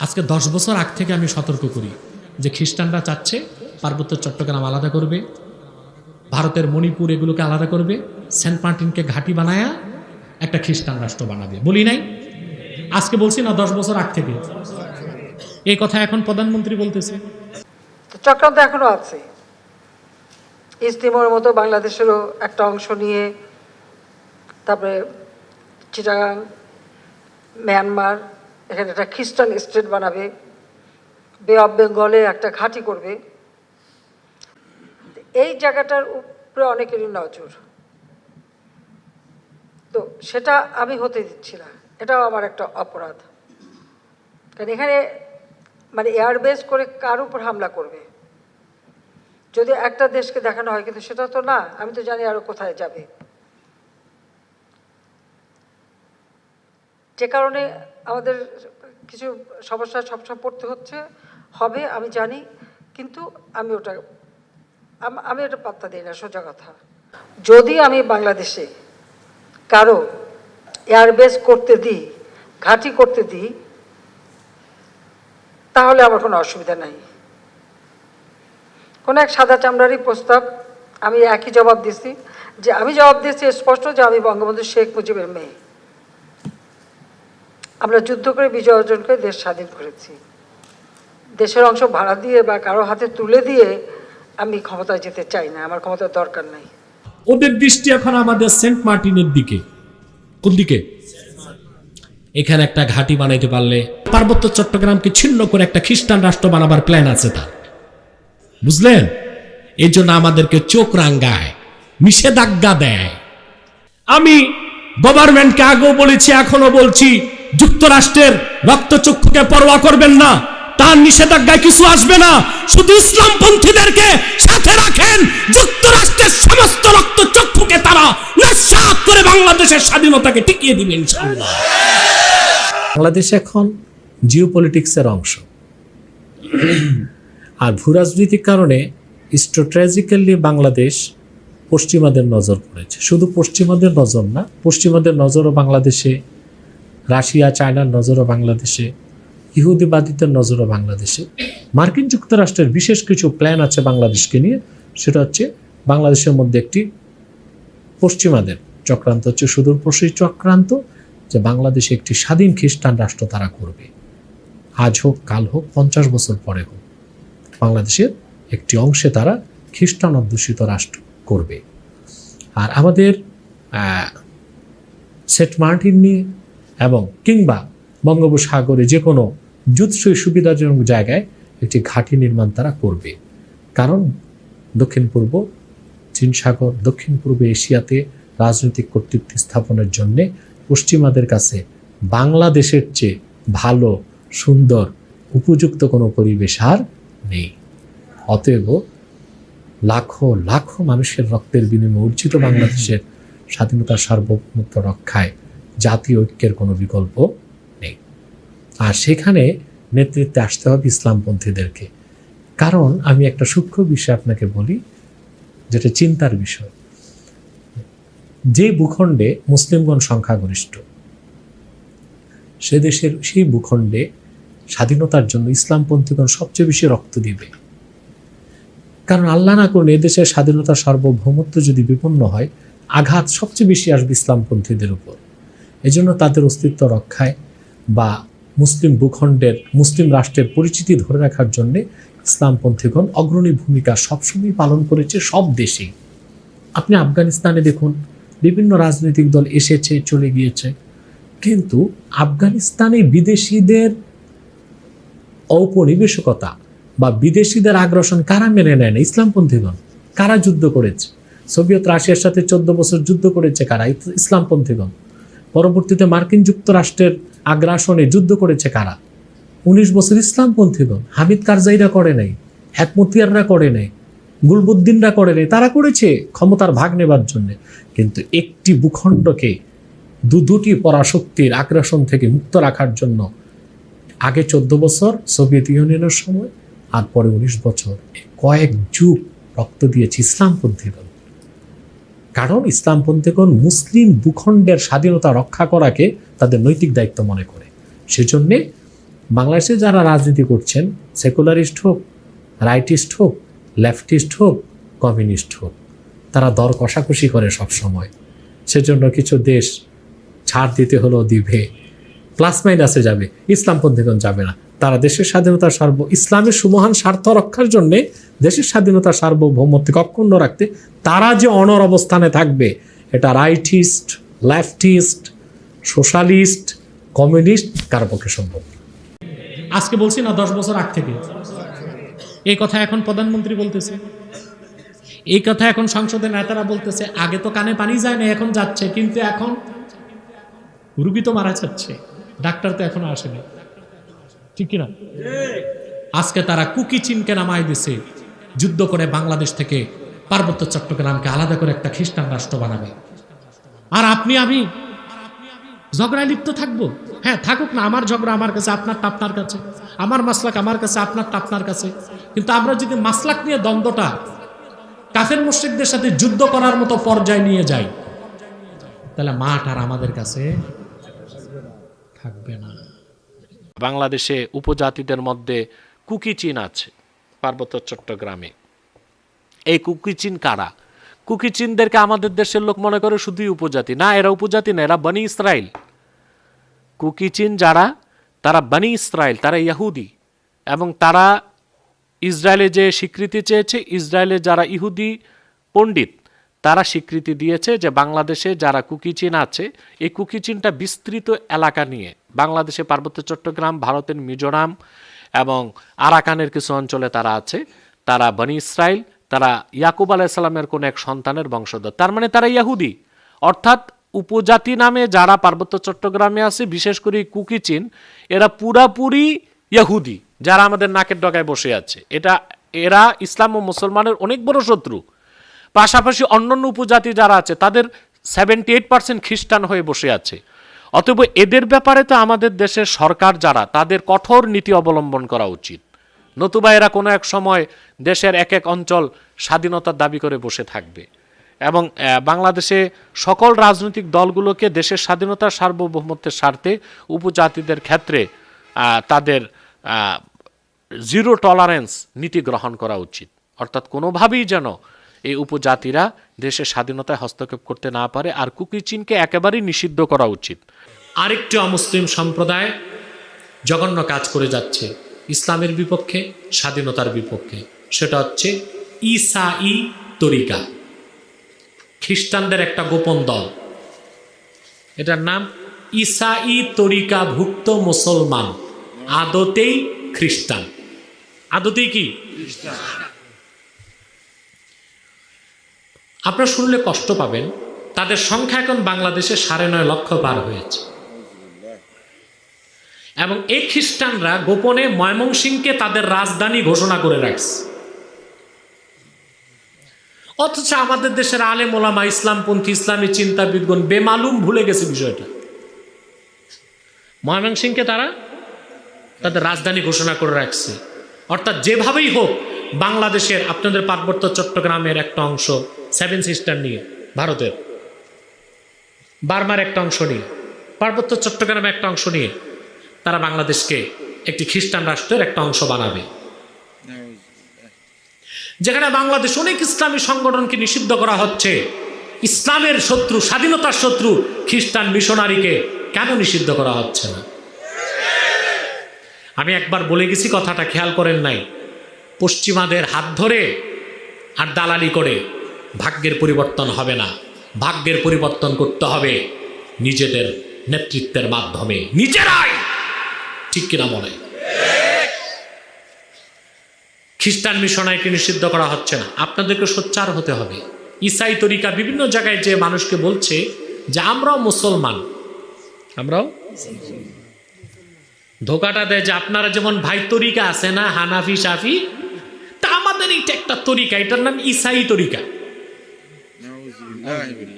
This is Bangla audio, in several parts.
আজকে দশ বছর আগ থেকে আমি সতর্ক করি যে খ্রিস্টানরা চাচ্ছে পার্বত্য চট্টগ্রাম আলাদা করবে, ভারতের মণিপুর এগুলোকে আলাদা করবে, সেন্ট মার্টিনকে ঘাঁটি বানায়া একটা খ্রিস্টান রাষ্ট্র বানাবে। বলি নাই? আজকে বলছি না দশ বছর আগ থেকে। এই কথা এখন প্রধানমন্ত্রী বলতেছে। চক্রান্ত এখনও আছে। ইস্তিমোর মতো বাংলাদেশেরও একটা অংশ নিয়ে তারপরে চিটাগাং, মিয়ানমার এখানে একটা খ্রিস্টান স্টেট বানাবে, বে অফ বেঙ্গলে একটা ঘাঁটি করবে। এই জায়গাটার উপরে অনেকেরই নজর। তো সেটা আমি হতে দিচ্ছি না, এটাও আমার একটা অপরাধ। কারণ এখানে মানে এয়ারবেস করে কার উপর হামলা করবে? যদি একটা দেশকে দেখানো হয়, কিন্তু সেটা তো না, আমি তো জানি আরও কোথায় যাবে। যে কারণে আমাদের কিছু সমস্যা সবসময় পড়তে হচ্ছে, হবে, আমি জানি, কিন্তু আমি ওটা, আম- এটা পাত্তা দিই না, সোজা কথা। যদি আমি বাংলাদেশে কারও এয়ারবেস করতে দিই, ঘাঁটি করতে দিই, তাহলে আমার কোনো অসুবিধা নাই। কোনো এক সাদা চামড়ারই প্রস্তাব, আমি একই জবাব দিছি যে আমি জবাব দিয়েছি স্পষ্ট যে আমি বঙ্গবন্ধু শেখ মুজিবের মেয়ে। আমরা যুদ্ধ করে বিজয় অর্জন করে দেশ স্বাধীন করেছি। দেশের অংশ ভাড়া দিয়ে বা কারও হাতে তুলে দিয়ে আমি ক্ষমতায় যেতে চাই না, আমার ক্ষমতার দরকার নাই। ওদের দৃষ্টি এখন আমাদের সেন্ট মার্টিনের দিকে। কোন দিকে? এখানে একটা ঘাঁটি বানাইতে পারলে পার্বত্য চট্টগ্রামকে ছিন্ন করে একটা খ্রিস্টান রাষ্ট্র বানাবার প্ল্যান আছে তার। বুঝলেন? এই জন্য আমাদেরকে চোখ রাঙ্গায়, নিষেধাজ্ঞা দেয়। আমি গভর্নমেন্টকে আগেও বলেছি এখনও বলছি যুক্তরাষ্ট্রের রক্তচক্ষুকে পরোয়া করবেন না। তার নিষেধাজ্ঞায় কিছু আসবে না। শুধু ইসলামপন্থীদেরকে সাথে রাখেন। যুক্তরাষ্ট্রের সমস্ত রক্তচক্ষুকে তারা নস্যাৎ করে বাংলাদেশের স্বাধীনতাকে টিকিয়ে দিবে, ইনশাআল্লাহ। বাংলাদেশ এখন জিও পলিটিক্সের অংশ। আর ভূরাজনৈতিক কারণে স্ট্র্যাটেজিক্যালি বাংলাদেশ পশ্চিমাদের নজর পড়েছে শুধু পশ্চিমাদের নজর না, পশ্চিমাদের নজরও বাংলাদেশে রাশিয়া চায়নার নজরও বাংলাদেশে ইহুদিবাদীদের নজরও বাংলাদেশে। মার্কিন যুক্তরাষ্ট্রের বিশেষ কিছু প্ল্যান আছে বাংলাদেশকে নিয়ে। সেটা হচ্ছে বাংলাদেশের মধ্যে একটি পশ্চিমাদের চক্রান্ত হচ্ছে সুদূরপ্রসারী চক্রান্ত, যে বাংলাদেশে একটি স্বাধীন খ্রিস্টান রাষ্ট্র তারা করবে। আজ হোক, কাল হোক, পঞ্চাশ বছর পরে হোক, বাংলাদেশের একটি অংশে তারা খ্রিস্টান অধ্যুষিত রাষ্ট্র করবে। আর আমাদের সেট মার্টিন নিয়ে এবং কিংবা বঙ্গোপসাগরে যে কোনো যুৎসই সুবিধাজনক জায়গায় একটি ঘাঁটি নির্মাণ তারা করবে। কারণ দক্ষিণ পূর্ব, চীন সাগর, দক্ষিণ পূর্ব এশিয়াতে রাজনৈতিক কর্তৃত্ব স্থাপনের জন্য পশ্চিমাদের কাছে বাংলাদেশের চেয়ে ভালো, সুন্দর, উপযুক্ত কোনো পরিবেশ আর নেই। অতএব লাখো লাখো মানুষের রক্তের বিনিময়ে অর্জিত বাংলাদেশের স্বাধীনতা সার্বভৌমত্ব রক্ষায় জাতীয় ঐক্যের কোনো বিকল্প নেই। আর সেখানে নেতৃত্বে আসতে হবে ইসলামপন্থীদেরকে। কারণ আমি একটা সূক্ষ্ম বিষয় আপনাকে বলি, যেটা চিন্তার বিষয়। যে ভূখণ্ডে মুসলিমগণ সংখ্যাগরিষ্ঠ, সে দেশের সেই ভূখণ্ডে স্বাধীনতার জন্য ইসলামপন্থীগণ সবচেয়ে বেশি রক্ত দিবে। কারণ আল্লাহ না করলে এদেশের স্বাধীনতা সার্বভৌমত্ব যদি বিপন্ন হয়, আঘাত সবচেয়ে বেশি আসবে ইসলামপন্থীদের উপর। এজন্য তাদের অস্তিত্ব রক্ষায় বা মুসলিম ভূখণ্ডের, মুসলিম রাষ্ট্রের পরিচিতি ধরে রাখার জন্যে ইসলামপন্থীগণ অগ্রণী ভূমিকা সবসময় পালন করেছে সব দেশেই। আপনি আফগানিস্তানে দেখুন, বিভিন্ন রাজনৈতিক দল এসেছে, চলে গিয়েছে। কিন্তু আফগানিস্তানে বিদেশিদের ঔপনিবেশিকতা বা বিদেশিদের আগ্রাসন কারা মেনে নেয় না? ইসলামপন্থীগণ। কারা যুদ্ধ করেছে? সোভিয়েত রাশিয়ার সাথে চোদ্দ বছর যুদ্ধ করেছে কারা? ইসলামপন্থীগণ। পরবর্তীতে মার্কিন যুক্তরাষ্ট্রের আগ্রাসনে যুদ্ধ করেছে কারা? উনিশ বছর ইসলামপন্থীগণ হামিদ কারজাইরা করে নাই হ্যাকমতিয়াররা করে নাই, গুলবুদ্দিনরা করে নাই, তারা করেছে ক্ষমতার ভাগ নেবার জন্য। কিন্তু একটি ভূখণ্ডকে দু দুটি পরাশক্তির আগ্রাসন থেকে মুক্ত রাখার জন্য আগে চোদ্দ বছর সোভিয়েত ইউনিয়নের সময়, আর পরে উনিশ বছর কয়েক যুগ রক্ত দিয়েছে ইসলামপন্থীগণ কারণ ইসলামপন্থীগণ মুসলিম ভূখণ্ডের স্বাধীনতা রক্ষা করাকে তাদের নৈতিক দায়িত্ব মনে করে। সেজন্যে বাংলাদেশে যারা রাজনীতি করছেন, সেকুলারিস্ট হোক, রাইটিস্ট হোক, লেফটিস্ট হোক, কমিউনিস্ট হোক, তারা দর কষাকষি করে সবসময়। সেজন্য কিছু দেশ ছাড় দিতে হলো দিবে প্লাস মাইনাসে যাবে। ইসলামপন্থীগণ যাবে না। তারা দেশের স্বাধীনতা সার্ব, ইসলামের সুমহান স্বার্থ রক্ষার জন্যে দেশের স্বাধীনতা সার্বভৌমত্বকে অক্ষুণ্ণ রাখতে তারা যে অনর অবস্থানে থাকবে, এটা রাইটিস্ট লেফটিস্ট সোশ্যালিস্ট কমিউনিস্ট কারও পক্ষে সম্ভব আজকে বলছি না, দশ বছর আগ থেকে। এই কথা এখন প্রধানমন্ত্রী বলতেছে। এই কথা এখন সংসদের নেতারা বলতেছে, আগে তো কানে পানি যায় না এখন যাচ্ছে। কিন্তু এখন রুগী তো মারা যাচ্ছে। ডাক্তার তো এখনও আসেনি। ঠিক কিনা? আজকে তারা কুকি চিনকে নামাই দিছে, যুদ্ধ করে বাংলাদেশ থেকে পার্বত্য চট্টগ্রামকে আলাদা করে একটা খ্রিস্টান রাষ্ট্র বানাবে। আর আপনি, আমি ঝগড়ায় লিপ্ত থাকব? হ্যাঁ থাকুক না, আমার ঝগড়া আমার কাছে আপনারটা আপনার কাছে। আমার মাসলাক আমার কাছে আপনারটা আপনার কাছে। কিন্তু আমরা যদি মাসলাক নিয়ে দ্বন্দ্বটা কাফের মুশ্রিকদের সাথে যুদ্ধ করার মতো পর্যায়ে নিয়ে যাই, তাহলে মাঠ আর আমাদের কাছে থাকবে না। বাংলাদেশে উপজাতিদের মধ্যে কুকিচিন আছে, পার্বত্য চট্টগ্রামে। এই কুকিচিন কারা? কুকিচিনদেরকে আমাদের দেশের লোক মনে করে শুধুই উপজাতি। না, এরা উপজাতি না, এরা বনি ইসরায়েল। কুকিচিন যারা, তারা বনি ইসরায়েল, তারা ইয়াহুদি এবং তারা ইসরায়েলে যে স্বীকৃতি চেয়েছে, ইসরায়েলে যারা ইহুদি পণ্ডিত তারা স্বীকৃতি দিয়েছে যে বাংলাদেশে যারা কুকিচিন আছে, এই কুকিচিনটা বিস্তৃত এলাকা নিয়ে, বাংলাদেশে পার্বত্য চট্টগ্রাম, ভারতের মিজোরাম এবং আরাকানের কিছু অঞ্চলে তারা আছে। তারা বনি ইসরায়েল তারা ইয়াকুব আলাইসাল্লামের কোনো এক সন্তানের বংশধর। তার মানে তারা ইয়াহুদি। অর্থাৎ উপজাতি নামে যারা পার্বত্য চট্টগ্রামে আছে, বিশেষ করে কুকিচিন, এরা পুরাপুরি ইয়াহুদি, যারা আমাদের নাকের ডগায় বসে আছে। এটা, এরা ইসলাম ও মুসলমানের অনেক বড় শত্রু। পাশাপাশি অন্যান্য উপজাতি যারা আছে, তাদের সেভেন্টি এইট পার্সেন্ট খ্রিস্টান হয়ে বসে আছে। অতএব এদের ব্যাপারে তো আমাদের দেশের সরকার যারা, তাদের কঠোর নীতি অবলম্বন করা উচিত। নতুবা এরা কোনো এক সময় দেশের এক এক অঞ্চল স্বাধীনতার দাবি করে বসে থাকবে। এবং বাংলাদেশে সকল রাজনৈতিক দলগুলোকে দেশের স্বাধীনতার সার্বভৌমত্বের স্বার্থে উপজাতিদের ক্ষেত্রে তাদের জিরো টলারেন্স নীতি গ্রহণ করা উচিত। অর্থাৎ কোনোভাবেই যেন এই উপজাতিরা দেশের স্বাধীনতায় হস্তক্ষেপ করতে না পারে আর কুকিচিনকে একেবারেই নিষিদ্ধ করা উচিত। আরেকটি অমুসলিম সম্প্রদায় জঘন্য কাজ করে যাচ্ছে, ইসলামের বিপক্ষে, স্বাধীনতার বিপক্ষে। সেটা হচ্ছে ইসাই তরিকা। খ্রিস্টানদের একটা গোপন দল। এটার নাম ইসাই তরিকা ভুক্ত মুসলমান, আদতেই খ্রিস্টান। আদতেই কি? আপনারা শুনলে কষ্ট পাবেন। তাদের সংখ্যা এখন বাংলাদেশে সাড়ে নয় লক্ষ পার হয়েছে। এবং এই খ্রিস্টানরা গোপনে ময়মনসিংকে তাদের রাজধানী ঘোষণা করে রাখছে। অথচ আমাদের দেশের আলেম ওলামা, ইসলামপন্থী, ইসলামী চিন্তাবিদগণ বেমালুম ভুলে গেছে বিষয়টা। ময়মনসিংকে তারা তাদের রাজধানী ঘোষণা করে রাখছে। অর্থাৎ যেভাবেই হোক, বাংলাদেশের আপনাদের পার্বত্য চট্টগ্রামের একটা অংশ সেভেন সিস্টার নিয়ে, ভারতের। বার্মার একটা অংশ নিয়ে, পার্বত্য চট্টগ্রামের একটা অংশ নিয়ে তারা বাংলাদেশকে একটি খ্রিস্টান রাষ্ট্রের একটা অংশ বানাবে। যেখানে বাংলাদেশ অনেক ইসলামী সংগঠনকে নিষিদ্ধ করা হচ্ছে, ইসলামের শত্রু, স্বাধীনতার শত্রু খ্রিস্টান মিশনারিকে কেন নিষিদ্ধ করা হচ্ছে না? আমি একবার বলে গেছি কথাটা, খেয়াল করেন নাই। পশ্চিমাদের হাত ধরে আর দালালি করে ভাগ্যের পরিবর্তন হবে না। ভাগ্যের পরিবর্তন করতে হবে নিজেদের নেতৃত্বের মাধ্যমে। নিজেরাই ঠিক কিনা বলে খ্রিস্টান মিশনারিকে নিষিদ্ধ করা হচ্ছে না। আপনাদেরকে সোচ্চার হতে হবে। ইসাই তরিকা বিভিন্ন জায়গায় যে মানুষকে বলছে যে, আমরাও মুসলমান। আমরাও? ধোকাটা দেয় যে, আপনারা যেমন ভাই তরিকা আছে না, হানাফি, সাফি, তা আমাদের এইটা একটা তরিকা। এটার নাম ইসাই তরিকা।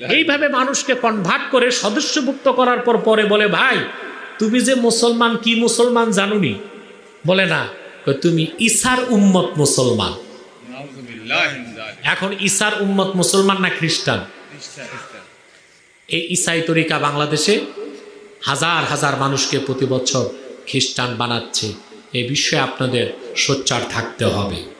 এইভাবে মানুষকে কনভার্ট করে সদস্যভুক্ত করার পর পরে বলে ভাই তুমি যে মুসলমান কি মুসলমান জানুনি? বলে না। তুমি ইসার উম্মত মুসলমান। এখন ইসার উম্মত মুসলমান না খ্রিস্টান? এই ইসাই তরিকা বাংলাদেশে হাজার হাজার মানুষকে প্রতি বছর খ্রিস্টান বানাচ্ছে। এ বিষয়ে আপনাদের সোচ্চার থাকতে হবে।